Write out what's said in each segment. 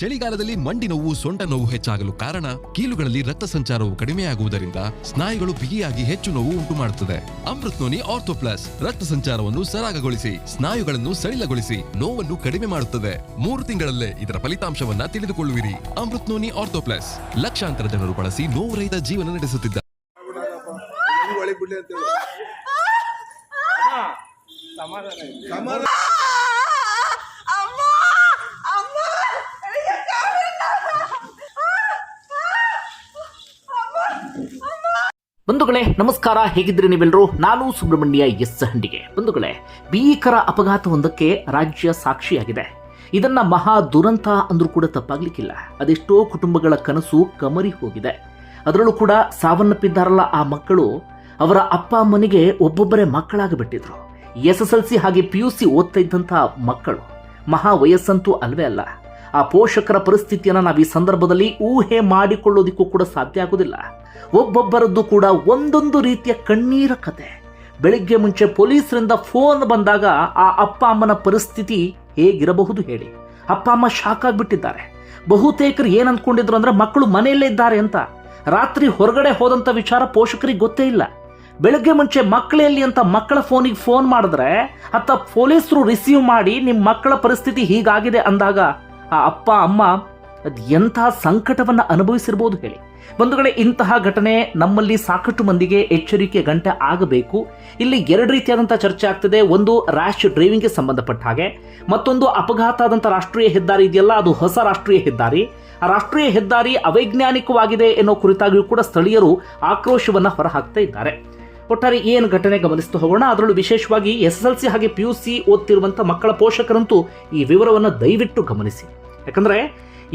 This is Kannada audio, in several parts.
ಚಳಿಗಾಲದಲ್ಲಿ ಮಂಡಿ ನೋವು ಸೊಂಟ ನೋವು ಹೆಚ್ಚಾಗಲು ಕಾರಣ ಕೀಲುಗಳಲ್ಲಿ ರಕ್ತ ಸಂಚಾರವು ಕಡಿಮೆಯಾಗುವುದರಿಂದ ಸ್ನಾಯುಗಳು ಬಿಗಿಯಾಗಿ ಹೆಚ್ಚು ನೋವು ಉಂಟು ಮಾಡುತ್ತದೆ ಅಮೃತ್ ನೋನಿ ಆರ್ಥೋ ರಕ್ತ ಸಂಚಾರವನ್ನು ಸರಾಗಗೊಳಿಸಿ ಸ್ನಾಯುಗಳನ್ನು ಸಡಿಲಗೊಳಿಸಿ ನೋವನ್ನು ಕಡಿಮೆ ಮಾಡುತ್ತದೆ. ಮೂರು ತಿಂಗಳಲ್ಲೇ ಇದರ ಫಲಿತಾಂಶವನ್ನ ತಿಳಿದುಕೊಳ್ಳುವಿರಿ. ಅಮೃತ್ನೋನಿ ಆರ್ಥೋಪ್ಲಸ್ ಆರ್ಥೋ ಲಕ್ಷಾಂತರ ಜನರು ಬಳಸಿ ನೋವುರಹಿತ ಜೀವನ ಸಮಾಧಾನ ಇದೆ. ಸಮಾಧಾನ ಅಮ್ಮ ಅಮ್ಮ ನನಗೆ ಕಾಲಿಲ್ಲ. ಬಂಧುಗಳೇ, ನಮಸ್ಕಾರ. ಹೇಗಿದ್ರಿ ನೀವೆಲ್ಲರೂ ನಾನು ಸುಬ್ರಹ್ಮಣ್ಯ ಎಸ್ ಹಂಡಿಗೆ. ಬಂಧುಗಳೇ, ಭೀಕರ ಅಪಘಾತವೊಂದಕ್ಕೆ ರಾಜ್ಯ ಸಾಕ್ಷಿಯಾಗಿದೆ. ಇದನ್ನ ಮಹಾ ದುರಂತ ಅಂದ್ರೂ ಕೂಡ ತಪ್ಪಾಗ್ಲಿಕ್ಕಿಲ್ಲ. ಅದೆಷ್ಟೋ ಕುಟುಂಬಗಳ ಕನಸು ಕಮರಿ ಹೋಗಿದೆ. ಅದರಲ್ಲೂ ಕೂಡ ಸಾವನ್ನಪ್ಪಿದ್ದಾರಲ್ಲ ಆ ಮಕ್ಕಳು. ಅವರ ಅಪ್ಪ ಅಮ್ಮನಿಗೆ ಒಬ್ಬೊಬ್ಬರೇ ಮಕ್ಕಳಾಗಿಬಿಟ್ಟಿದ್ರು. ಎಸ್ ಎಸ್ ಎಲ್ ಸಿ ಹಾಗೆ ಪಿ ಯು ಸಿ ಓದ್ತಾ ಇದ್ದಂಥ ಮಕ್ಕಳು. ಮಹಾ ವಯಸ್ಸಂತೂ ಅಲ್ವೇ ಅಲ್ಲ. ಆ ಪೋಷಕರ ಪರಿಸ್ಥಿತಿಯನ್ನು ನಾವು ಈ ಸಂದರ್ಭದಲ್ಲಿ ಊಹೆ ಮಾಡಿಕೊಳ್ಳೋದಿಕ್ಕೂ ಕೂಡ ಸಾಧ್ಯ ಆಗೋದಿಲ್ಲ. ಒಬ್ಬೊಬ್ಬರದ್ದು ಕೂಡ ಒಂದೊಂದು ರೀತಿಯ ಕಣ್ಣೀರ ಕತೆ. ಬೆಳಿಗ್ಗೆ ಮುಂಚೆ ಪೊಲೀಸರಿಂದ ಫೋನ್ ಬಂದಾಗ ಆ ಅಪ್ಪ ಅಮ್ಮನ ಪರಿಸ್ಥಿತಿ ಹೇಗಿರಬಹುದು ಹೇಳಿ. ಅಪ್ಪ ಅಮ್ಮ ಶಾಕ್ ಆಗಿಬಿಟ್ಟಿದ್ದಾರೆ. ಬಹುತೇಕರು ಏನ್ ಅಂದ್ಕೊಂಡಿದ್ರು ಅಂದ್ರೆ ಮಕ್ಕಳು ಮನೆಯಲ್ಲೇ ಇದ್ದಾರೆ ಅಂತ. ರಾತ್ರಿ ಹೊರಗಡೆ ಹೋದಂತ ವಿಚಾರ ಪೋಷಕರಿಗೆ ಗೊತ್ತೇ ಇಲ್ಲ. ಬೆಳಗ್ಗೆ ಮುಂಚೆ ಮಕ್ಕಳಲ್ಲಿ ಅಂತ ಮಕ್ಕಳ ಫೋನಿಗೆ ಫೋನ್ ಮಾಡಿದ್ರೆ ಅಥವಾ ಪೊಲೀಸರು ರಿಸೀವ್ ಮಾಡಿ ನಿಮ್ಮ ಮಕ್ಕಳ ಪರಿಸ್ಥಿತಿ ಹೀಗಾಗಿದೆ ಅಂದಾಗ ಆ ಅಪ್ಪ, ಅಮ್ಮ ಅದು ಎಂತಹ ಸಂಕಟವನ್ನು ಅನುಭವಿಸಿರ್ಬೋದು ಹೇಳಿ. ಬಂಧುಗಳೇ, ಇಂತಹ ಘಟನೆ ನಮ್ಮಲ್ಲಿ ಸಾಕಷ್ಟು ಮಂದಿಗೆ ಎಚ್ಚರಿಕೆ ಗಂಟೆ ಆಗಬೇಕು. ಇಲ್ಲಿ ಎರಡು ರೀತಿಯಾದಂಥ ಚರ್ಚೆ ಆಗ್ತಿದೆ. ಒಂದು ರ್ಯಾಶ್ ಡ್ರೈವಿಂಗ್ಗೆ ಸಂಬಂಧಪಟ್ಟ ಹಾಗೆ, ಮತ್ತೊಂದು ಅಪಘಾತ ಆದಂಥ ರಾಷ್ಟ್ರೀಯ ಹೆದ್ದಾರಿ ಇದೆಯಲ್ಲ, ಅದು ಹೊಸ ರಾಷ್ಟ್ರೀಯ ಹೆದ್ದಾರಿ. ಆ ರಾಷ್ಟ್ರೀಯ ಹೆದ್ದಾರಿ ಅವೈಜ್ಞಾನಿಕವಾಗಿದೆ ಎನ್ನೋ ಕುರಿತಾಗಿಯೂ ಕೂಡ ಸ್ಥಳೀಯರು ಆಕ್ರೋಶವನ್ನ ಹೊರಹಾಕ್ತಾ ಇದ್ದಾರೆ. ಒಟ್ಟಾರೆ ಏನು ಘಟನೆ ಗಮನಿಸ್ತಾ ಹೋಗೋಣ. ಅದರಲ್ಲೂ ವಿಶೇಷವಾಗಿ ಎಸ್ ಎಲ್ ಸಿ ಹಾಗೆ ಪಿ ಯು ಸಿ ಓದ್ತಿರುವಂಥ ಮಕ್ಕಳ ಪೋಷಕರಂತೂ ಈ ವಿವರವನ್ನು ದಯವಿಟ್ಟು ಗಮನಿಸಿ. ಯಾಕಂದ್ರೆ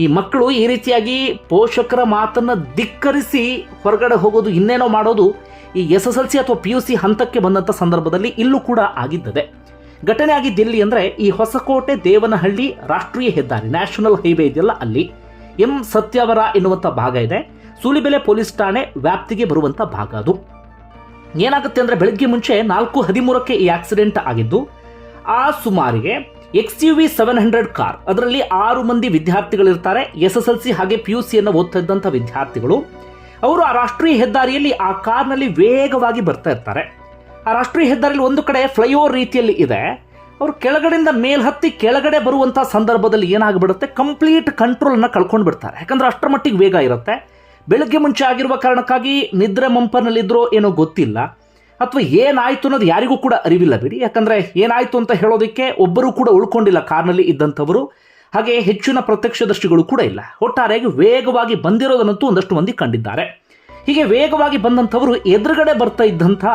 ಈ ಮಕ್ಕಳು ಈ ರೀತಿಯಾಗಿ ಪೋಷಕರ ಮಾತನ್ನ ಧಿಕ್ಕರಿಸಿ ಹೊರಗಡೆ ಹೋಗೋದು ಇನ್ನೇನೋ ಮಾಡೋದು ಈ ಎಸ್ ಎಸ್ ಎಲ್ ಸಿ ಅಥವಾ ಪಿ ಯು ಸಿ ಹಂತಕ್ಕೆ ಬಂದಂಥ ಸಂದರ್ಭದಲ್ಲಿ ಇಲ್ಲೂ ಕೂಡ ಆಗಿದ್ದದೆ. ಘಟನೆ ಆಗಿದ್ದೆಲ್ಲಿ ಅಂದ್ರೆ ಈ ಹೊಸಕೋಟೆ ದೇವನಹಳ್ಳಿ ರಾಷ್ಟ್ರೀಯ ಹೆದ್ದಾರಿ, ನ್ಯಾಷನಲ್ ಹೈವೇ ಇದೆಯಲ್ಲ ಅಲ್ಲಿ ಎಂ ಸತ್ಯವರ ಎನ್ನುವಂಥ ಭಾಗ ಇದೆ. ಸೂಲಿಬೆಲೆ ಪೊಲೀಸ್ ಠಾಣೆ ವ್ಯಾಪ್ತಿಗೆ ಬರುವಂಥ ಭಾಗ ಅದು. ಏನಾಗುತ್ತೆ ಅಂದರೆ ಬೆಳಗ್ಗೆ ಮುಂಚೆ ನಾಲ್ಕು ಹದಿಮೂರಕ್ಕೆ ಈ ಆಕ್ಸಿಡೆಂಟ್ ಆಗಿದ್ದು, ಆ ಸುಮಾರಿಗೆ X U V seven hundred car, ಅದರಲ್ಲಿ ಆರು ಮಂದಿ ವಿದ್ಯಾರ್ಥಿಗಳಿರ್ತಾರೆ, ಎಸ್ ಎಸ್ ಎಲ್ ಸಿ ಹಾಗೆ ಪಿ ಯು ಸಿಯನ್ನು ಓದ್ತಾ ಇದ್ದಂಥ ವಿದ್ಯಾರ್ಥಿಗಳು. ಅವರು ಆ ರಾಷ್ಟ್ರೀಯ ಹೆದ್ದಾರಿಯಲ್ಲಿ ಆ ಕಾರ್ನಲ್ಲಿ ವೇಗವಾಗಿ ಬರ್ತಾ ಇರ್ತಾರೆ. ಆ ರಾಷ್ಟ್ರೀಯ ಹೆದ್ದಾರಿಯಲ್ಲಿ ಒಂದು ಕಡೆ ಫ್ಲೈಓವರ್ ರೀತಿಯಲ್ಲಿ ಇದೆ. ಅವರು ಕೆಳಗಡೆಯಿಂದ ಮೇಲ್ಹತ್ತಿ ಕೆಳಗಡೆ ಬರುವಂಥ ಸಂದರ್ಭದಲ್ಲಿ ಏನಾಗ್ಬಿಡುತ್ತೆ? ಕಂಪ್ಲೀಟ್ ಕಂಟ್ರೋಲನ್ನು ಕಳ್ಕೊಂಡು ಬಿಡ್ತಾರೆ ಯಾಕಂದ್ರೆ ಅಷ್ಟರ ಮಟ್ಟಿಗೆ ವೇಗ ಇರುತ್ತೆ. ಬೆಳಗ್ಗೆ ಮುಂಚೆ ಆಗಿರುವ ಕಾರಣಕ್ಕಾಗಿ ನಿದ್ರೆ ಮಂಪರ್ನಲ್ಲಿದ್ರೋ ಏನೋ ಗೊತ್ತಿಲ್ಲ. ಅಥವಾ ಏನಾಯಿತು ಅನ್ನೋದು ಯಾರಿಗೂ ಕೂಡ ಅರಿವಿಲ್ಲ ಬಿಡಿ. ಯಾಕಂದ್ರೆ ಏನಾಯ್ತು ಅಂತ ಹೇಳೋದಕ್ಕೆ ಒಬ್ಬರು ಕೂಡ ಉಳ್ಕೊಂಡಿಲ್ಲ ಕಾರ್ನಲ್ಲಿ ಇದ್ದಂಥವರು. ಹಾಗೆ ಹೆಚ್ಚಿನ ಪ್ರತ್ಯಕ್ಷದರ್ಶಿಗಳು ಕೂಡ ಇಲ್ಲ. ಒಟ್ಟಾರೆಯಾಗಿ ವೇಗವಾಗಿ ಬಂದಿರೋದನ್ನಂತೂ ಒಂದಷ್ಟು ಮಂದಿ ಕಂಡಿದ್ದಾರೆ. ಹೀಗೆ ವೇಗವಾಗಿ ಬಂದಂಥವರು ಎದುರುಗಡೆ ಬರ್ತಾ ಇದ್ದಂಥ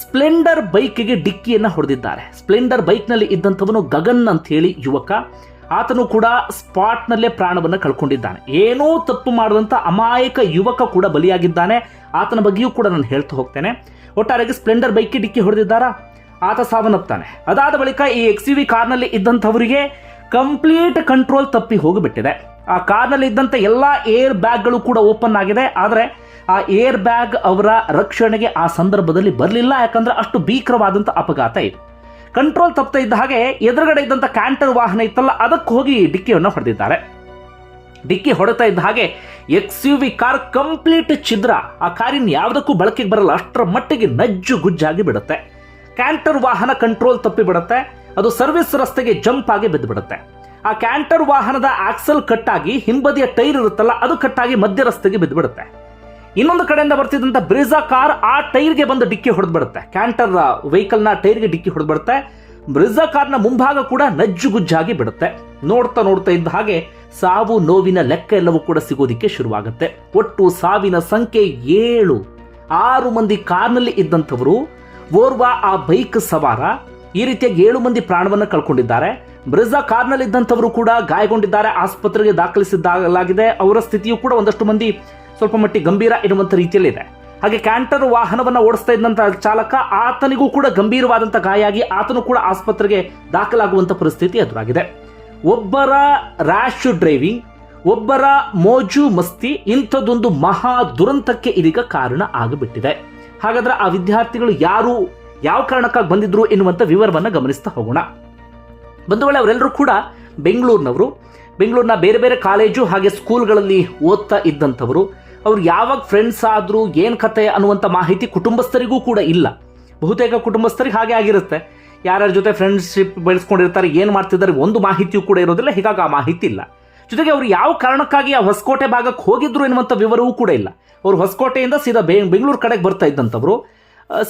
ಸ್ಪ್ಲೆಂಡರ್ ಬೈಕ್ಗೆ ಡಿಕ್ಕಿಯನ್ನ ಹೊಡೆದಿದ್ದಾರೆ. ಸ್ಪ್ಲೆಂಡರ್ ಬೈಕ್ನಲ್ಲಿ ಇದ್ದಂಥವನು ಗಗನ್ ಅಂತ ಹೇಳಿ ಯುವಕ. ಆತನು ಕೂಡ ಸ್ಪಾಟ್ನಲ್ಲೇ ಪ್ರಾಣವನ್ನು ಕಳ್ಕೊಂಡಿದ್ದಾನೆ. ಏನೂ ತಪ್ಪು ಮಾಡದಂತ ಅಮಾಯಕ ಯುವಕ ಕೂಡ ಬಲಿಯಾಗಿದ್ದಾನೆ. ಆತನ ಬಗ್ಗೆಯೂ ಕೂಡ ನಾನು ಹೇಳ್ತಾ ಹೋಗ್ತೇನೆ. ಒಟ್ಟಾರೆಗೆ ಸ್ಪ್ಲೆಂಡರ್ ಬೈಕ್ ಡಿಕ್ಕಿ ಹೊಡೆದಿದ್ದಾರಾ? ಆತ ಸಾವನ್ನಪ್ತಾನೆ. ಅದಾದ ಬಳಿಕ ಈ ಎಕ್ಸ್ ಯು ವಿ ಕಾರ್ನಲ್ಲಿ ಇದ್ದಂಥವರಿಗೆ ಕಂಪ್ಲೀಟ್ ಕಂಟ್ರೋಲ್ ತಪ್ಪಿ ಹೋಗಿಬಿಟ್ಟಿದೆ. ಆ ಕಾರ್ನಲ್ಲಿ ಇದ್ದಂಥ ಎಲ್ಲ ಏರ್ ಬ್ಯಾಗ್ಗಳು ಕೂಡ ಓಪನ್ ಆಗಿದೆ. ಆದರೆ ಆ ಏರ್ ಬ್ಯಾಗ್ ಅವರ ರಕ್ಷಣೆಗೆ ಆ ಸಂದರ್ಭದಲ್ಲಿ ಬರಲಿಲ್ಲ. ಯಾಕಂದ್ರೆ ಅಷ್ಟು ಭೀಕರವಾದಂಥ ಅಪಘಾತ ಇದು. ಕಂಟ್ರೋಲ್ ತಪ್ಪತಾ ಇದ್ದ ಹಾಗೆ ಎದುರುಗಡೆ ಇದ್ದಂಥ ಕ್ಯಾಂಟರ್ ವಾಹನ ಇತ್ತಲ್ಲ, ಅದಕ್ಕೆ ಹೋಗಿ ಡಿಕ್ಕಿಯನ್ನು ಹೊಡೆದಿದ್ದಾರೆ. ಡಿಕ್ಕಿ ಹೊಡೆತಾ ಇದ್ದ ಹಾಗೆ X U V car complete ಛಿದ್ರ. ಆ ಕಾರಿನ ಯಾವುದಕ್ಕೂ ಬಳಕೆಗೆ ಬರಲ್ಲ, ಅಷ್ಟರ ಮಟ್ಟಿಗೆ ನಜ್ಜು ಗುಜ್ಜಾಗಿ ಬಿಡುತ್ತೆ. ಕ್ಯಾಂಟರ್ ವಾಹನ ಕಂಟ್ರೋಲ್ ತಪ್ಪಿ ಬಿಡುತ್ತೆ, ಅದು ಸರ್ವಿಸ್ ರಸ್ತೆಗೆ ಜಂಪ್ ಆಗಿ ಬಿದ್ದು ಬಿಡುತ್ತೆ. ಆ ಕ್ಯಾಂಟರ್ ವಾಹನದ ಆಕ್ಸಲ್ ಕಟ್ಟಾಗಿ ಹಿಂಬದಿಯ ಟೈರ್ ಇರುತ್ತಲ್ಲ, ಅದು ಕಟ್ಟಾಗಿ ಮಧ್ಯ ರಸ್ತೆಗೆ ಬಿದ್ದು ಬಿಡುತ್ತೆ. ಇನ್ನೊಂದು ಕಡೆಯಿಂದ ಬರ್ತಿದ್ದಂಥ ಬ್ರಿಜಾ ಕಾರ್ ಆ ಟೈರ್ಗೆ ಬಂದು ಡಿಕ್ಕಿ ಹೊಡೆದು ಬಿಡುತ್ತೆ ಕ್ಯಾಂಟರ್ ವೆಹಿಕಲ್ನ ಟೈರ್ಗೆ ಡಿಕ್ಕಿ ಹೊಡೆದು ಬಿಡುತ್ತೆ ಬ್ರಿಜಾ ಕಾರ್ನ ಮುಂಭಾಗ ಕೂಡ ನಜ್ಜುಗುಜ್ಜಾಗಿ ಬಿಡುತ್ತೆ. ನೋಡ್ತಾ ನೋಡ್ತಾ ಇದ್ದ ಹಾಗೆ ಸಾವು ನೋವಿನ ಲೆಕ್ಕ ಎಲ್ಲವೂ ಕೂಡ ಸಿಗೋದಿಕ್ಕೆ ಶುರುವಾಗುತ್ತೆ. ಒಟ್ಟು ಸಾವಿನ ಸಂಖ್ಯೆ ಏಳು. ಆರು ಮಂದಿ ಕಾರ್ನಲ್ಲಿ ಇದ್ದಂಥವರು ಓರ್ವ ಆ ಬೈಕ್ ಸವಾರ ಈ ರೀತಿಯಾಗಿ ಏಳು ಮಂದಿ ಪ್ರಾಣವನ್ನು ಕಳ್ಕೊಂಡಿದ್ದಾರೆ. ಬ್ರಿಜಾ ಕಾರ್ನಲ್ಲಿ ಇದ್ದಂಥವರು ಕೂಡ ಗಾಯಗೊಂಡಿದ್ದಾರೆ. ಆಸ್ಪತ್ರೆಗೆ ದಾಖಲಿಸಿದ್ದಾಗಲಾಗಿದೆ. ಅವರ ಸ್ಥಿತಿಯು ಕೂಡ ಒಂದಷ್ಟು ಮಂದಿ ಸ್ವಲ್ಪ ಮಟ್ಟಿಗೆ ಗಂಭೀರ ಇರುವಂಥ ರೀತಿಯಲ್ಲಿದೆ. ಹಾಗೆ ಕ್ಯಾಂಟರ್ ವಾಹನವನ್ನು ಓಡಿಸ್ತಾ ಇದ್ದಂಥ ಚಾಲಕ ಆತನಿಗೂ ಕೂಡ ಗಂಭೀರವಾದಂಥ ಗಾಯ ಆಗಿ ಆತನು ಕೂಡ ಆಸ್ಪತ್ರೆಗೆ ದಾಖಲಾಗುವಂಥ ಪರಿಸ್ಥಿತಿ ಎದುರಾಗಿದೆ. ಒಬ್ಬರ ರ್ಯಾಶ್ ಡ್ರೈವಿಂಗ್ ಒಬ್ಬರ ಮೋಜು ಮಸ್ತಿ ಇಂಥದ್ದೊಂದು ಮಹಾ ದುರಂತಕ್ಕೆ ಇದೀಗ ಕಾರಣ ಆಗಿಬಿಟ್ಟಿದೆ. ಹಾಗಾದ್ರೆ ಆ ವಿದ್ಯಾರ್ಥಿಗಳು ಯಾರು, ಯಾವ ಕಾರಣಕ್ಕಾಗಿ ಬಂದಿದ್ರು ಎನ್ನುವಂಥ ವಿವರವನ್ನು ಗಮನಿಸ್ತಾ ಹೋಗೋಣ. ಬಂಧುಗಳೇ ಅವರೆಲ್ಲರೂ ಕೂಡ ಬೆಂಗಳೂರಿನವರು. ಬೆಂಗಳೂರಿನ ಬೇರೆ ಬೇರೆ ಕಾಲೇಜು ಹಾಗೆ ಸ್ಕೂಲ್ಗಳಲ್ಲಿ ಓದ್ತಾ ಇದ್ದಂಥವರು. ಅವ್ರು ಯಾವಾಗ ಫ್ರೆಂಡ್ಸ್ ಆದರೂ ಏನು ಕತೆ ಅನ್ನುವಂಥ ಮಾಹಿತಿ ಕುಟುಂಬಸ್ಥರಿಗೂ ಕೂಡ ಇಲ್ಲ. ಬಹುತೇಕ ಕುಟುಂಬಸ್ಥರಿಗೆ ಹಾಗೆ ಆಗಿರುತ್ತೆ. ಯಾರ್ಯಾರ ಜೊತೆ ಫ್ರೆಂಡ್ಶಿಪ್ ಬೆಳೆಸ್ಕೊಂಡಿರ್ತಾರೆ, ಏನು ಮಾಡ್ತಿದ್ದಾರೆ ಒಂದು ಮಾಹಿತಿಯೂ ಕೂಡ ಇರೋದಿಲ್ಲ, ಹೀಗಾಗಿ ಆ ಮಾಹಿತಿ ಇಲ್ಲ. ಜೊತೆಗೆ ಅವರು ಯಾವ ಕಾರಣಕ್ಕಾಗಿ ಆ ಹೊಸಕೋಟೆ ಭಾಗಕ್ಕೆ ಹೋಗಿದ್ರು ಎನ್ನುವಂಥ ವಿವರವೂ ಕೂಡ ಇಲ್ಲ. ಅವರು ಹೊಸಕೋಟೆಯಿಂದ ಸೀದಾ ಬೆಂಗಳೂರು ಕಡೆಗೆ ಬರ್ತಾ ಇದ್ದಂಥವ್ರು.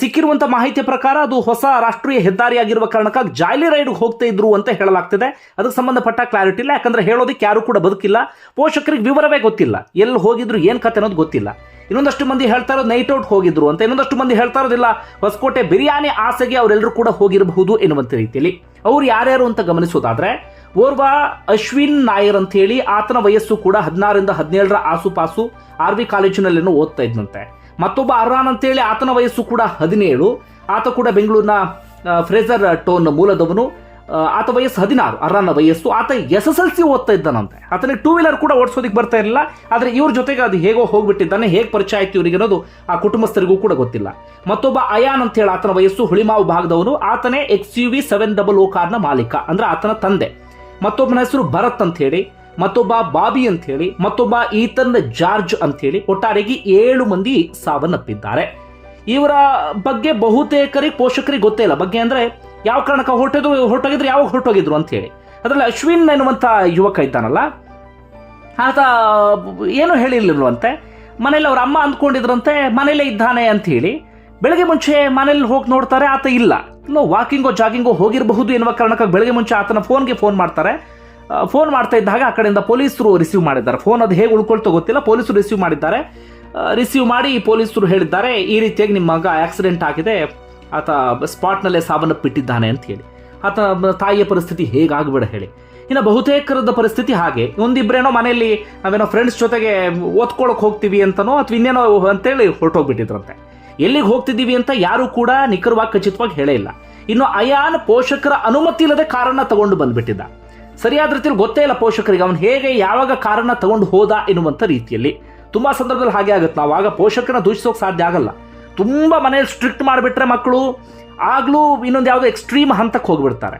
ಸಿಕ್ಕಿರುವಂಥ ಮಾಹಿತಿಯ ಪ್ರಕಾರ ಅದು ಹೊಸ ರಾಷ್ಟ್ರೀಯ ಹೆದ್ದಾರಿಯಾಗಿರುವ ಕಾರಣಕ್ಕಾಗಿ ಜಾಯ್ಲಿ ರೈಡ್ಗೆ ಹೋಗ್ತಾ ಇದ್ರು ಅಂತ ಹೇಳಲಾಗ್ತಿದೆ. ಅದಕ್ಕೆ ಸಂಬಂಧಪಟ್ಟ ಕ್ಲಾರಿಟಿ ಇಲ್ಲ. ಯಾಕಂದ್ರೆ ಹೇಳೋದಕ್ಕೆ ಯಾರು ಕೂಡ ಬದುಕಿಲ್ಲ. ಪೋಷಕರಿಗೆ ವಿವರವೇ ಗೊತ್ತಿಲ್ಲ. ಎಲ್ಲಿ ಹೋಗಿದ್ರು ಏನು ಕತೆ ಅನ್ನೋದು ಗೊತ್ತಿಲ್ಲ. ಇನ್ನೊಂದಷ್ಟು ಮಂದಿ ಹೇಳ್ತಾ ಇರೋದು ನೈಟ್ ಔಟ್ ಹೋಗಿದ್ರು ಅಂತ. ಇನ್ನೊಂದಷ್ಟು ಮಂದಿ ಹೇಳ್ತಾ ಇರೋದಿಲ್ಲ. ಹೊಸಕೋಟೆ ಬಿರಿಯಾನಿ ಆಸೆಗೆ ಅವರೆಲ್ಲರೂ ಕೂಡ ಹೋಗಿರಬಹುದು ಎನ್ನುವಂಥ ರೀತಿಯಲ್ಲಿ. ಅವ್ರು ಯಾರ್ಯಾರು ಅಂತ ಗಮನಿಸೋದಾದ್ರೆ ಓರ್ವ ಅಶ್ವಿನ್ ನಾಯರ್ ಅಂತ ಹೇಳಿ ಆತನ ವಯಸ್ಸು ಕೂಡ ಹದಿನಾರರಿಂದ ಹದಿನೇಳರ ಆಸುಪಾಸು ಆರ್ ವಿ ಕಾಲೇಜಿನಲ್ಲೇನೋ ಓದ್ತಾ ಇದ್ದಂತೆ ಮತ್ತೊಬ್ಬ ಅರ್ರಾನ್ ಅಂತೇಳಿ ಆತನ ವಯಸ್ಸು ಕೂಡ ಹದಿನೇಳು. ಆತ ಕೂಡ ಬೆಂಗಳೂರಿನ ಫ್ರೇಸರ್ ಟೋನ್ ಮೂಲದವನು. ಆತ ವಯಸ್ಸು ಹದಿನಾರು ಅರ್ರಾನ ವಯಸ್ಸು. ಆತ ಎಸ್ ಎಸ್ ಎಲ್ ಸಿ ಓದ್ತಾ ಇದ್ದಾನಂತೆ. ಆತನಿಗೆ ಟೂ ವೀಲರ್ ಕೂಡ ಓಡಿಸೋದಕ್ಕೆ ಬರ್ತಾ ಇರಲಿಲ್ಲ. ಆದರೆ ಇವ್ರ ಜೊತೆಗೆ ಅದು ಹೇಗೋ ಹೋಗ್ಬಿಟ್ಟಿದ್ದಾನೆ. ಹೇಗೆ ಪರಿಚಯ ಆಯ್ತು ಇವರಿಗೆ ಅನ್ನೋದು ಆ ಕುಟುಂಬಸ್ಥರಿಗೂ ಕೂಡ ಗೊತ್ತಿಲ್ಲ. ಮತ್ತೊಬ್ಬ ಅಯಾನ್ ಅಂತ ಹೇಳಿ ಆತನ ವಯಸ್ಸು ಹುಳಿಮಾವು ಭಾಗದವನು. ಆತನೇ X U V seven double O ಕಾರ್ನ ಮಾಲೀಕ. ಅಂದ್ರೆ ಆತನ ತಂದೆ. ಮತ್ತೊಬ್ಬನ ಹೆಸರು ಭರತ್ ಅಂತ ಹೇಳಿ ಮತ್ತೊಬ್ಬ ಬಾಬಿ ಅಂತ ಹೇಳಿ ಮತ್ತೊಬ್ಬ ಈತನ್ ಜಾರ್ಜ್ ಅಂತ ಹೇಳಿ ಒಟ್ಟಾರೆಗೆ ಏಳು ಮಂದಿ ಸಾವನ್ನಪ್ಪಿದ್ದಾರೆ. ಇವರ ಬಗ್ಗೆ ಬಹುತೇಕರಿಗೆ ಪೋಷಕರಿಗೆ ಗೊತ್ತೇ ಇಲ್ಲ. ಬಗ್ಗೆ ಅಂದ್ರೆ ಯಾವ ಕಾರಣಕ್ಕೆ ಹೊರಟೋದು ಹೊರಟೋಗಿದ್ರು, ಯಾವಾಗ ಹೊರಟೋಗಿದ್ರು ಅಂತ ಹೇಳಿ ಅದರಲ್ಲಿ ಅಶ್ವಿನ್ ಎನ್ನುವಂಥ ಯುವಕ ಇದ್ದಾನಲ್ಲ, ಆತ ಏನು ಹೇಳಿರ್ಲಿಲ್ವಂತೆ, ಮನೇಲಿ ಅವ್ರ ಅಮ್ಮ ಅಂದ್ಕೊಂಡಿದ್ರಂತೆ, ಮನೇಲೇ ಇದ್ದಾನೆ ಅಂತ ಹೇಳಿ ಬೆಳಗ್ಗೆ ಮುಂಚೆ ಮನೇಲಿ ಹೋಗಿ ನೋಡ್ತಾರೆ, ಆತ ಇಲ್ಲ. ಇಲ್ಲೋ ವಾಕಿಂಗೋ, ಜಾಗಿಂಗೋ ಹೋಗಿರಬಹುದು ಎನ್ನುವ ಕಾರಣಕ್ಕಾಗಿ ಬೆಳಗ್ಗೆ ಮುಂಚೆ ಆತನ ಫೋನ್ಗೆ ಫೋನ್ ಮಾಡ್ತಾರೆ. ಫೋನ್ ಮಾಡ್ತಾ ಇದ್ದಾಗ ಆ ಕಡೆಯಿಂದ ಪೊಲೀಸರು ರಿಸೀವ್ ಮಾಡಿದ್ದಾರೆ. ಫೋನ್ ಅದು ಹೇಗೆ ಉಳ್ಕೊಳ್ತೋ ಗೊತ್ತಿಲ್ಲ. ಪೊಲೀಸರು ರಿಸೀವ್ ಮಾಡಿದ್ದಾರೆ. ರಿಸೀವ್ ಮಾಡಿ ಪೊಲೀಸರು ಹೇಳಿದ್ದಾರೆ, ಈ ರೀತಿಯಾಗಿ ನಿಮ್ಮ ಮಗ ಆಕ್ಸಿಡೆಂಟ್ ಆಗಿದೆ. ಆತ ಸ್ಪಾಟ್ನಲ್ಲೇ ಸಾವನ್ನಪ್ಪಿಟ್ಟಿದ್ದಾನೆ ಅಂತ ಹೇಳಿ. ಆತ ತಾಯಿಯ ಪರಿಸ್ಥಿತಿ ಹೇಗಾಗ್ಬಿಡ ಹೇಳಿ. ಇನ್ನು ಬಹುತೇಕರದ ಪರಿಸ್ಥಿತಿ ಹಾಗೆ. ಒಂದಿಬ್ರೇನೋ ಮನೆಯಲ್ಲಿ ನಾವೇನೋ ಫ್ರೆಂಡ್ಸ್ ಜೊತೆಗೆ ಓದ್ಕೊಳಕ್ಕೆ ಹೋಗ್ತೀವಿ ಅಂತನೋ ಅಥವಾ ಇನ್ನೇನೋ ಅಂತೇಳಿ ಹೊರಟೋಗ್ಬಿಟ್ಟಿದ್ರಂತೆ. ಎಲ್ಲಿಗೆ ಹೋಗ್ತಿದ್ದೀವಿ ಅಂತ ಯಾರು ಕೂಡ ನಿಖರವಾಗಿ ಖಚಿತವಾಗಿ ಹೇಳೇ ಇಲ್ಲ. ಇನ್ನು ಅಯಾನ್ ಪೋಷಕರ ಅನುಮತಿ ಇಲ್ಲದೆ ಕಾರನ್ನ ತಗೊಂಡು ಬಂದ್ಬಿಟ್ಟಿದ್ದ. ಸರಿಯಾದ ರೀತಿಯಲ್ಲಿ ಗೊತ್ತೇ ಇಲ್ಲ ಪೋಷಕರಿಗೆ ಅವನು ಹೇಗೆ ಯಾವಾಗ ಕಾರನ್ನ ತಗೊಂಡು ಹೋದ ಎನ್ನುವಂಥ ರೀತಿಯಲ್ಲಿ. ತುಂಬ ಸಂದರ್ಭದಲ್ಲಿ ಹಾಗೆ ಆಗುತ್ತೆ. ನಾವು ಆಗ ಪೋಷಕರನ್ನ ದೂಷಿಸೋಕೆ ಸಾಧ್ಯ ಆಗಲ್ಲ. ತುಂಬ ಮನೇಲಿ ಸ್ಟ್ರಿಕ್ಟ್ ಮಾಡಿಬಿಟ್ರೆ ಮಕ್ಕಳು ಆಗಲೂ ಇನ್ನೊಂದು ಯಾವುದೋ ಎಕ್ಸ್ಟ್ರೀಮ್ ಹಂತಕ್ಕೆ ಹೋಗಿಬಿಡ್ತಾರೆ.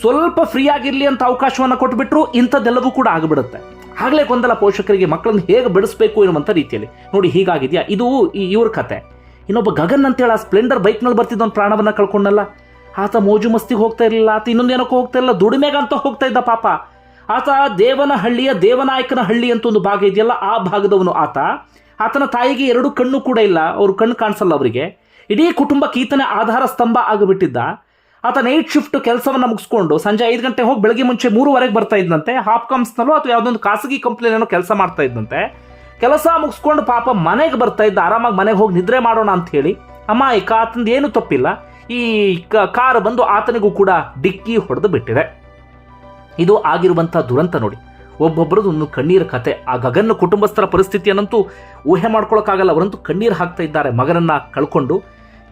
ಸ್ವಲ್ಪ ಫ್ರೀ ಆಗಿರಲಿ ಅಂತ ಅವಕಾಶವನ್ನು ಕೊಟ್ಬಿಟ್ರು ಇಂಥದ್ದೆಲ್ಲವೂ ಕೂಡ ಆಗಿಬಿಡುತ್ತೆ. ಆಗಲೇ ಗೊಂದಲ ಪೋಷಕರಿಗೆ ಮಕ್ಕಳನ್ನ ಹೇಗೆ ಬೆಳೆಸಬೇಕು ಎನ್ನುವಂಥ ರೀತಿಯಲ್ಲಿ. ನೋಡಿ ಹೀಗಾಗಿದೆಯಾ? ಇದು ಇವ್ರ ಕತೆ. ಇನ್ನೊಬ್ಬ ಗಗನ್ ಅಂತೇಳಿ ಆ ಸ್ಪ್ಲೆಂಡರ್ ಬೈಕ್ನಲ್ಲಿ ಬರ್ತಿದ್ದ ಪ್ರಾಣವನ್ನು ಕಳ್ಕೊಂಡಲ್ಲ ಆತ ಮೋಜು ಮಸ್ತಿಗೆ ಹೋಗ್ತಾ ಇರಲಿಲ್ಲ. ಆತ ಇನ್ನೊಂದೇನಕ್ಕೂ ಹೋಗ್ತಾ ಇಲ್ಲ ದುಡಿಮೆಗಂತ ಹೋಗ್ತಾ ಇದ್ದ ಪಾಪ. ಆತ ದೇವನಹಳ್ಳಿಯ ದೇವನಾಯಕನ ಹಳ್ಳಿ ಅಂತ ಒಂದು ಭಾಗ ಇದೆಯಲ್ಲ, ಆ ಭಾಗದವನು ಆತ. ಆತನ ತಾಯಿಗೆ ಎರಡು ಕಣ್ಣು ಕೂಡ ಇಲ್ಲ. ಅವರು ಕಣ್ಣು ಕಾಣಿಸಲ್ಲ ಅವರಿಗೆ. ಇಡೀ ಕುಟುಂಬಕ್ಕೆ ಕೀತನ ಆಧಾರ ಸ್ತಂಭ ಆಗಿಬಿಟ್ಟಿದ್ದ. ಆತ ನೈಟ್ ಶಿಫ್ಟ್ ಕೆಲಸವನ್ನ ಮುಗಿಸ್ಕೊಂಡು ಸಂಜೆ ಐದು ಗಂಟೆ ಹೋಗಿ ಬೆಳಗ್ಗೆ ಮುಂಚೆ ಮೂರುವರೆಗೆ ಬರ್ತಾ ಇದ್ದಂತೆ ಹಾಪ್ಕಾಮ್ಸ್ನಲ್ಲೋ ಅಥವಾ ಯಾವುದೊಂದು ಖಾಸಗಿ ಕಂಪ್ನಿಯಲ್ಲೇನೋ ಕೆಲಸ ಮಾಡ್ತಾ ಇದ್ದಂತೆ ಕೆಲಸ ಮುಗಿಸ್ಕೊಂಡು ಪಾಪ ಮನೆಗೆ ಬರ್ತಾ ಇದ್ದ, ಆರಾಮಾಗಿ ಮನೆಗೆ ಹೋಗಿ ನಿದ್ರೆ ಮಾಡೋಣ ಅಂತ ಹೇಳಿ ಅಮಾಯಕ ಆತಂದು ಏನು ತಪ್ಪಿಲ್ಲ. ಈ ಕಾರ್ ಬಂದು ಆತನಿಗೂ ಕೂಡ ಡಿಕ್ಕಿ ಹೊಡೆದು ಬಿಟ್ಟಿದೆ. ಇದು ಆಗಿರುವಂಥ ದುರಂತ ನೋಡಿ. ಒಬ್ಬೊಬ್ಬರದು ಒಂದು ಕಣ್ಣೀರ ಕತೆ. ಆ ಗಗನ ಕುಟುಂಬಸ್ಥರ ಪರಿಸ್ಥಿತಿಯನ್ನಂತೂ ಊಹೆ ಮಾಡ್ಕೊಳ್ಳೋಕ್ಕಾಗಲ್ಲ ಅವರಂತೂ ಕಣ್ಣೀರು ಹಾಕ್ತಾ ಇದ್ದಾರೆ, ಮಗನನ್ನ ಕಳ್ಕೊಂಡು.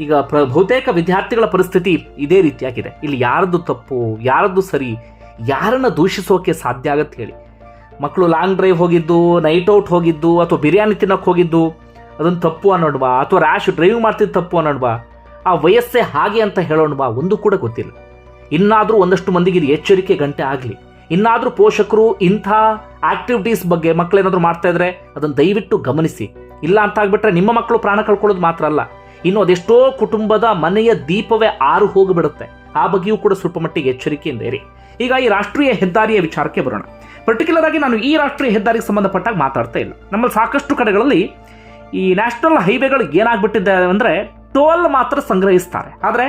ಈಗ ಪ್ರ ಬಹುತೇಕ ವಿದ್ಯಾರ್ಥಿಗಳ ಪರಿಸ್ಥಿತಿ ಇದೇ ರೀತಿಯಾಗಿದೆ. ಇಲ್ಲಿ ಯಾರದ್ದು ತಪ್ಪು, ಯಾರದ್ದು ಸರಿ, ಯಾರನ್ನ ದೂಷಿಸೋಕೆ ಸಾಧ್ಯ ಆಗತ್ತೆ ಹೇಳಿ. ಮಕ್ಕಳು ಲಾಂಗ್ ಡ್ರೈವ್ ಹೋಗಿದ್ದು ನೈಟ್ ಔಟ್ ಹೋಗಿದ್ದು, ಅಥವಾ ಬಿರಿಯಾನಿ ತಿನ್ನೋಕೆ ಹೋಗಿದ್ದು, ಅದೊಂದು ತಪ್ಪು ಅನ್ನೋಡ್ವಾ ಅಥವಾ ರ್ಯಾಶ್ ಡ್ರೈವ್ ಮಾಡ್ತಿದ್ದು ತಪ್ಪು ಅನ್ನೋಡ್ವಾ ಆ ವಯಸ್ಸೇ ಹಾಗೆ ಅಂತ ಹೇಳೋಣವಾ ಒಂದು ಕೂಡ ಗೊತ್ತಿಲ್ಲ. ಇನ್ನಾದರೂ ಒಂದಷ್ಟು ಮಂದಿಗೆ ಇದು ಎಚ್ಚರಿಕೆ ಗಂಟೆ ಆಗಲಿ. ಇನ್ನಾದರೂ ಪೋಷಕರು ಇಂಥ ಆಕ್ಟಿವಿಟೀಸ್ ಬಗ್ಗೆ ಮಕ್ಕಳೇನಾದರೂ ಮಾಡ್ತಾ ಇದ್ರೆ ಅದನ್ನು ದಯವಿಟ್ಟು ಗಮನಿಸಿ. ಇಲ್ಲ ಅಂತ ಆಗ್ಬಿಟ್ರೆ ನಿಮ್ಮ ಮಕ್ಕಳು ಪ್ರಾಣ ಕಳ್ಕೊಳ್ಳೋದು ಮಾತ್ರ ಅಲ್ಲ. ಇನ್ನು ಅದೆಷ್ಟೋ ಕುಟುಂಬದ ಮನೆಯ ದೀಪವೇ ಆರು ಹೋಗಿಬಿಡುತ್ತೆ. ಆ ಬಗ್ಗೆಯೂ ಕೂಡ ಸ್ವಲ್ಪ ಮಟ್ಟಿಗೆ ಎಚ್ಚರಿಕೆಯಿಂದ ಇರಿ. ಈಗ ಈ ರಾಷ್ಟ್ರೀಯ ಹೆದ್ದಾರಿಯ ವಿಚಾರಕ್ಕೆ ಬರೋಣ. ಪರ್ಟಿಕ್ಯುಲರ್ ಆಗಿ ನಾನು ಈ ರಾಷ್ಟ್ರೀಯ ಹೆದ್ದಾರಿಗೆ ಸಂಬಂಧಪಟ್ಟಾಗ ಮಾತಾಡ್ತಾ ಇಲ್ಲ. ನಮ್ಮಲ್ಲಿ ಸಾಕಷ್ಟು ಕಡೆಗಳಲ್ಲಿ ಈ ನ್ಯಾಷನಲ್ ಹೈವೇಗಳು ಏನಾಗ್ಬಿಟ್ಟಿದೆ ಅಂದ್ರೆ ಟೋಲ್ ಮಾತ್ರ ಸಂಗ್ರಹಿಸ್ತಾರೆ. ಆದರೆ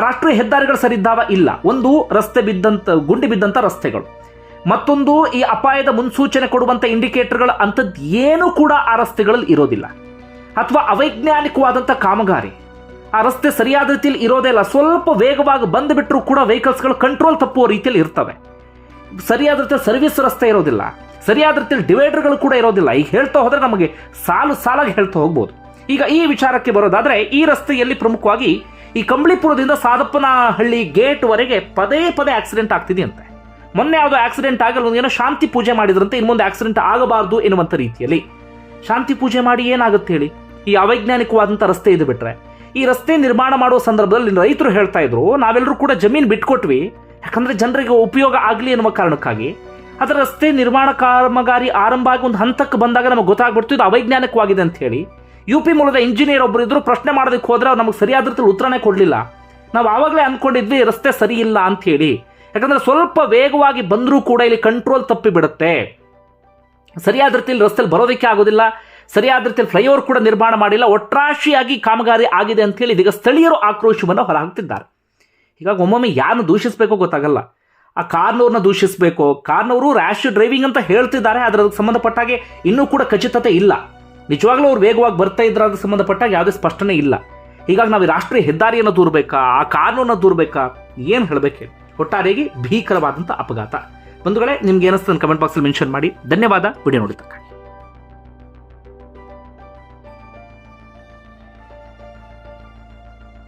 ರಾಷ್ಟ್ರೀಯ ಹೆದ್ದಾರಿಗಳು ಸರಿದ್ದಾವ ಇಲ್ಲ. ಒಂದು ರಸ್ತೆ ಬಿದ್ದಂತ, ಗುಂಡಿ ಬಿದ್ದಂತ ರಸ್ತೆಗಳು. ಮತ್ತೊಂದು ಈ ಅಪಾಯದ ಮುನ್ಸೂಚನೆ ಕೊಡುವಂತ ಇಂಡಿಕೇಟರ್ಗಳು ಅಂಥದ್ದು ಏನೂ ಕೂಡ ಆ ರಸ್ತೆಗಳಲ್ಲಿ ಇರೋದಿಲ್ಲ. ಅಥವಾ ಅವೈಜ್ಞಾನಿಕವಾದಂಥ ಕಾಮಗಾರಿ. ಆ ರಸ್ತೆ ಸರಿಯಾದ ರೀತಿಯಲ್ಲಿ ಇರೋದೇ ಇಲ್ಲ. ಸ್ವಲ್ಪ ವೇಗವಾಗಿ ಬಂದುಬಿಟ್ರೂ ಕೂಡ ವೆಹಿಕಲ್ಸ್ಗಳು ಕಂಟ್ರೋಲ್ ತಪ್ಪುವ ರೀತಿಯಲ್ಲಿ ಇರ್ತವೆ. ಸರಿಯಾದ ರೀತಿಯಲ್ಲಿ ಸರ್ವಿಸ್ ರಸ್ತೆ ಇರೋದಿಲ್ಲ. ಸರಿಯಾದ ರೀತಿಯಲ್ಲಿ ಡಿವೈಡರ್ಗಳು ಕೂಡ ಇರೋದಿಲ್ಲ. ಈಗ ಹೇಳ್ತಾ ಹೋದರೆ ನಮಗೆ ಸಾಲು ಸಾಲಾಗಿ ಹೇಳ್ತಾ ಹೋಗ್ಬೋದು. ಈಗ ಈ ವಿಚಾರಕ್ಕೆ ಬರೋದಾದರೆ ಈ ರಸ್ತೆಯಲ್ಲಿ ಪ್ರಮುಖವಾಗಿ ಈ ಕಂಬಳಿಪುರದಿಂದ ಸಾದಪ್ಪನಹಳ್ಳಿ ಗೇಟ್ವರೆಗೆ ಪದೇ ಪದೇ ಆಕ್ಸಿಡೆಂಟ್ ಆಗ್ತಿದೆಯಂತೆ ಮೊನ್ನೆ ಯಾವುದೋ ಆಕ್ಸಿಡೆಂಟ್ ಆಗಲ್ಲ ಏನೋ ಶಾಂತಿ ಪೂಜೆ ಮಾಡಿದ್ರಂತೆ, ಇನ್ಮುಂದೆ ಆಕ್ಸಿಡೆಂಟ್ ಆಗಬಾರ್ದು ಎನ್ನುವಂಥ ರೀತಿಯಲ್ಲಿ. ಶಾಂತಿ ಪೂಜೆ ಮಾಡಿ ಏನಾಗುತ್ತೆ ಹೇಳಿ? ಈ ಅವೈಜ್ಞಾನಿಕವಾದಂಥ ರಸ್ತೆ ಇದು ಬಿಟ್ಟರೆ ಈ ರಸ್ತೆ ನಿರ್ಮಾಣ ಮಾಡುವ ಸಂದರ್ಭದಲ್ಲಿ ರೈತರು ಹೇಳ್ತಾ ಇದ್ರು, ನಾವೆಲ್ಲರೂ ಕೂಡ ಜಮೀನು ಬಿಟ್ಕೊಟ್ವಿ. ಯಾಕಂದ್ರೆ ಜನರಿಗೆ ಉಪಯೋಗ ಆಗಲಿ ಎನ್ನುವ ಕಾರಣಕ್ಕಾಗಿ ಅದರ ರಸ್ತೆ ನಿರ್ಮಾಣ ಕಾಮಗಾರಿ ಆರಂಭ ಆಗಿ ಒಂದು ಹಂತಕ್ಕೆ ಬಂದಾಗ ನಮಗೆ ಗೊತ್ತಾಗ್ಬಿಡ್ತು, ಇದು ಅವೈಜ್ಞಾನಿಕವಾಗಿದೆ ಅಂತ ಹೇಳಿ. ಯು ಪಿ ಮೂಲದ ಇಂಜಿನಿಯರ್ ಒಬ್ಬರು ಇದ್ದರು ಪ್ರಶ್ನೆ ಮಾಡೋದಕ್ಕೆ ಹೋದ್ರೆ ನಮಗೆ ಸರಿಯಾದ ರೀತಿಯಲ್ಲಿ ಉತ್ತರನೇ ಕೊಡಲಿಲ್ಲ. ನಾವು ಆವಾಗಲೇ ಅಂದ್ಕೊಂಡಿದ್ವಿ ರಸ್ತೆ ಸರಿ ಇಲ್ಲ ಅಂತ ಹೇಳಿ. ಯಾಕಂದ್ರೆ ಸ್ವಲ್ಪ ವೇಗವಾಗಿ ಬಂದರೂ ಕೂಡ ಇಲ್ಲಿ ಕಂಟ್ರೋಲ್ ತಪ್ಪಿ ಬಿಡುತ್ತೆ. ಸರಿಯಾದ ರೀತಿಯಲ್ಲಿ ರಸ್ತೆಯಲ್ಲಿ ಬರೋದಕ್ಕೆ ಆಗೋದಿಲ್ಲ, ಸರಿಯಾದ ರೀತಿಯಲ್ಲಿ ಫ್ಲೈಓವರ್ ಕೂಡ ನಿರ್ಮಾಣ ಮಾಡಿಲ್ಲ, ಒಟ್ರಾಶಿಯಾಗಿ ಕಾಮಗಾರಿ ಆಗಿದೆ ಅಂತ ಹೇಳಿ ಇದೀಗ ಸ್ಥಳೀಯರು ಆಕ್ರೋಶವನ್ನು ಹೊರಹಾಕ್ತಿದ್ದಾರೆ. ಹೀಗಾಗಿ ಒಮ್ಮೊಮ್ಮೆ ಯಾರನ್ನು ದೂಷಿಸಬೇಕೋ ಗೊತ್ತಾಗಲ್ಲ. ಆ ಕಾರ್ನವ್ರನ್ನ ದೂಷಿಸಬೇಕು, ಕಾರ್ನವರು ರ್ಯಾಶ್ ಡ್ರೈವಿಂಗ್ ಅಂತ ಹೇಳ್ತಿದ್ದಾರೆ, ಆದರೆ ಅದಕ್ಕೆ ಸಂಬಂಧಪಟ್ಟಾಗೆ ಇನ್ನೂ ಕೂಡ ಖಚಿತತೆ ಇಲ್ಲ. ನಿಜವಾಗ್ಲೂ ಅವ್ರು ವೇಗವಾಗಿ ಬರ್ತಾ ಇದ್ರ ಅದಕ್ಕೆ ಸಂಬಂಧಪಟ್ಟಾಗ ಯಾವುದೇ ಸ್ಪಷ್ಟನೆ ಇಲ್ಲ. ಹೀಗಾಗಿ ನಾವು ಈ ರಾಷ್ಟ್ರೀಯ ಹೆದ್ದಾರಿಯನ್ನು ದೂರಬೇಕಾ, ಆ ಕಾನೂನನ್ನು ದೂರಬೇಕಾ? ಏನು ಹೇಳಬೇಕು ಒಟ್ಟಾರೆಯಾಗಿ ಭೀಕರವಾದಂಥ ಅಪಘಾತ. ಬಂಧುಗಳೇ, ನಿಮ್ಗೆ ಏನಿಸ್ತದೆ ಕಮೆಂಟ್ ಬಾಕ್ಸಲ್ಲಿ ಮೆನ್ಷನ್ ಮಾಡಿ. ಧನ್ಯವಾದ. ವಿಡಿಯೋ ನೋಡಿದ್ದಕ್ಕಾಗಿ.